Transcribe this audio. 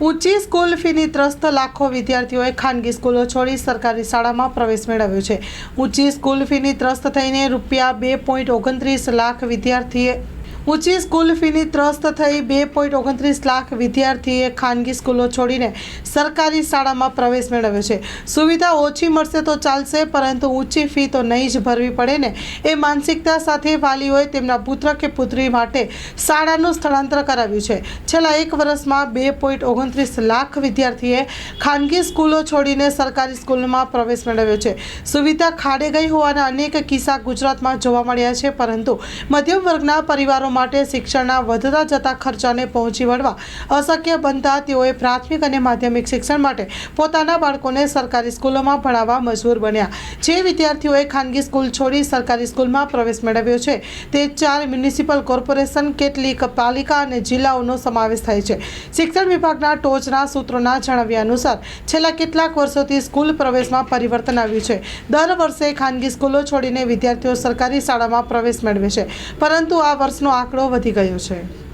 ઊંચી સ્કૂલ ફીની ત્રસ્ત લાખો વિદ્યાર્થીઓએ ખાનગી સ્કૂલો છોડી સરકારી શાળામાં પ્રવેશ મેળવ્યો છે. ઊંચી સ્કૂલ ફીની ત્રસ્ત થઈને રૂપિયા બે પોઈન્ટ ઓગણત્રીસ લાખ વિદ્યાર્થીએ ઊંચી સ્કૂલ ફીની ત્રસ્ત થઈ બે પોઈન્ટ ઓગણત્રીસ લાખ વિદ્યાર્થીએ ખાનગી સ્કૂલો છોડીને સરકારી શાળામાં પ્રવેશ મેળવ્યો છે. સુવિધા ઓછી મળશે તો ચાલશે, પરંતુ ઊંચી ફી તો નહીં જ ભરવી પડે ને. એ માનસિકતા સાથે વાલીઓએ તેમના પુત્ર કે પુત્રી માટે શાળાનું સ્થળાંતર કરાવ્યું છે. છેલ્લા એક વર્ષમાં બે પોઈન્ટ ઓગણત્રીસ લાખ વિદ્યાર્થીએ ખાનગી સ્કૂલો છોડીને સરકારી સ્કૂલમાં પ્રવેશ મેળવ્યો છે. સુવિધા ખાડે ગઈ હોવાના અનેક કિસ્સા ગુજરાતમાં જોવા મળ્યા છે, પરંતુ મધ્યમ વર્ગના પરિવારો માટે શિક્ષણના વધતા જતા ખર્ચાને પહોંચી વળવા અશક્ય બનતા તેઓએ પ્રાથમિક અને માધ્યમિક શિક્ષણ માટે પોતાના બાળકોને સરકારી સ્કૂલોમાં ભણાવવા મજબૂર બન્યા. જે વિદ્યાર્થીઓએ ખાનગી સ્કૂલ છોડી સરકારી સ્કૂલમાં પ્રવેશ મેળવ્યો છે, તે ચાર મ્યુનિસિપલ કોર્પોરેશન, કેટલીક પાલિકા અને જિલ્લાઓનો સમાવેશ થાય છે. શિક્ષણ વિભાગના ટોચના સૂત્રોના જણાવ્યા અનુસાર, છેલ્લા કેટલાક વર્ષોથી સ્કૂલ પ્રવેશમાં પરિવર્તન આવ્યું છે. દર વર્ષે ખાનગી સ્કૂલો છોડીને વિદ્યાર્થીઓ સરકારી શાળામાં પ્રવેશ મેળવે છે. પરંતુ આ વર્ષનો આંકડો વધી ગયો છે.